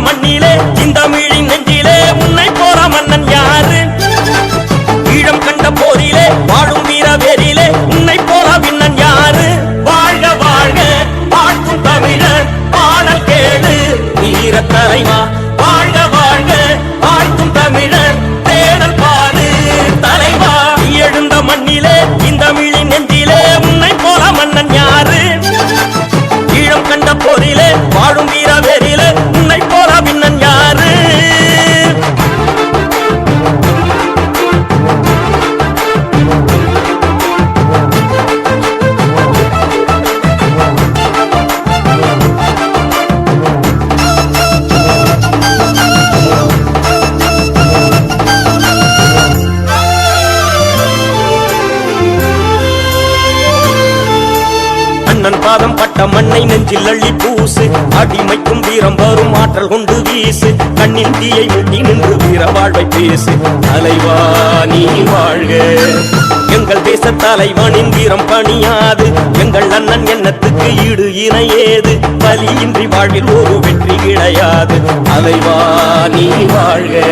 நெஞ்சிலே இந்தமிழின் நெஞ்சிலே உன்னை போல மன்னன் யாரு? ஈழம் கண்ட போரிலே வாழும் வீர வேரிலே உன்னை போல விண்ணன் யாரு? வாழ்க வாழ்க வாழ்த்தும் தமிழர் பாடல் கேடு வீர தலைவா அண்ணன் பாதம் பட்ட மண்ணை நெஞ்சில் அள்ளி பூசு. அடிமைக்கும் வீரம் வரும் ஆற்றல் கொண்டு வீசு. கண்ணில் தீயை முட்டி நின்று வீர வாழ்வை பேசு. தலைவா நீ வாழ்க. எங்கள் தேச தலைவனின் வீரம் பணியாது. எங்கள் அண்ணன் எண்ணத்துக்கு ஈடு இணையேது. பலியின்றி வாழ்வில் ஒரு வெற்றி கிடையாது. தலைவா நீ வாழ்க.